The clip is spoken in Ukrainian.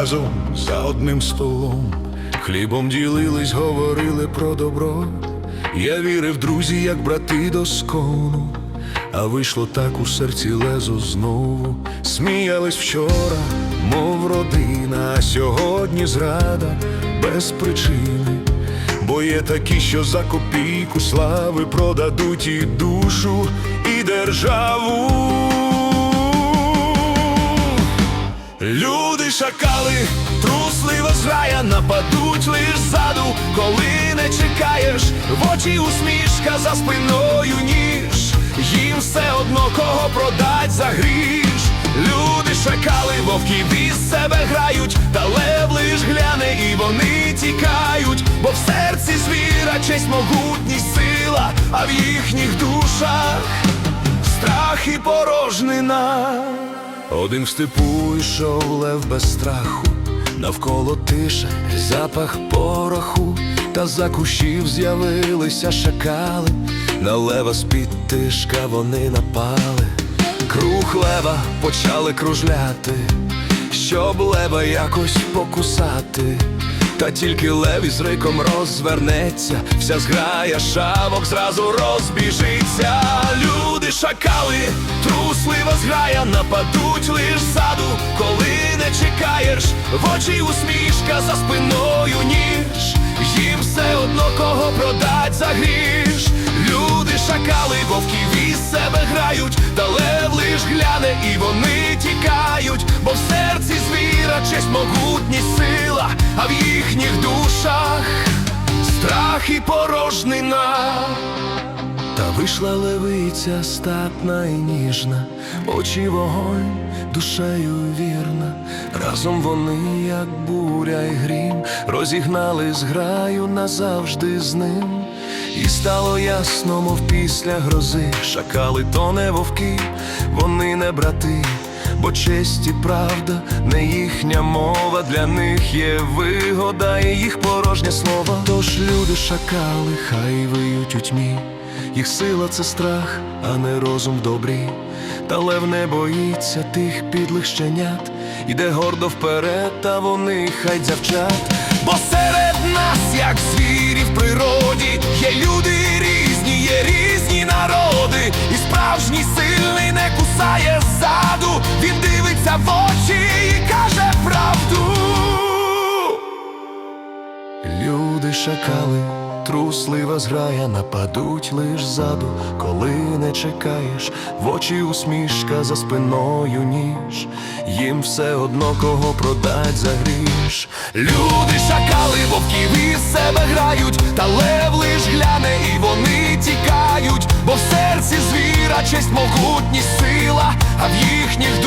разом за одним столом, хлібом ділились, говорили про добро. Я вірив, друзі, як брати до скону, а вийшло так у серці лезо знову. Сміялись вчора, мов родина, а сьогодні зрада без причини. Бо є такі, що за копійку слави продадуть і душу, і державу. Шакали, труслива зграя, нападуть лиш ззаду, коли не чекаєш, в очі усмішка за спиною ніж, їм все одно кого продать за гріш. Люди шакали, вовки із себе грають, та лев лиш гляне, і вони тікають, бо в серці звіра честь могутність сила, а в їхніх душах страх і порожнина. Один в степу йшов лев без страху, навколо тиша, запах пороху, та за кущів з'явилися шакали, на лева з-під тишка вони напали, круг лева почали кружляти, щоб лева якось покусати. Та тільки лев із риком розвернеться, вся зграя шавок зразу розбіжиться. Люди шакали, труслива зграя, нападуть лиш ззаду, коли не чекаєш, в очі усмішка за спиною ніж, їм все одно кого продать за гріш. Люди шакали, вовків із себе грають, та лев лиш гляне, і вони тікають, бо в серці звіра честь могутність сила, а в їхніх душах страх і порожнина. Та вийшла левиця статна і ніжна, очі вогонь, душею вірна. Разом вони, як буря й грім, розігнали зграю назавжди з ним. І стало ясно, мов після грози, шакали то не вовки, вони не брати. Бо честь і правда не їхня мова, для них є вигода і їх порожнє слово. Тож люди шакали, хай виють у тьмі, їх сила це страх, а не розум в добрі. Та лев не боїться тих підлих щенят, іде гордо вперед, та вони хай дзявчат. Бо серед нас, як звірі в природі, є люди різні, є різні народи, і справжній сильний не кусає він дивиться в очі і каже правду. Люди шакали, труслива зграя, нападуть лиш ззаду, коли не чекаєш, в очі усмішка за спиною ніж, їм все одно кого продать за гріш. Люди шакали, вовків із себе грають, та лев лиш гляне, і вони тікають, бо в серці звіра честь могутність сила, а в їхніх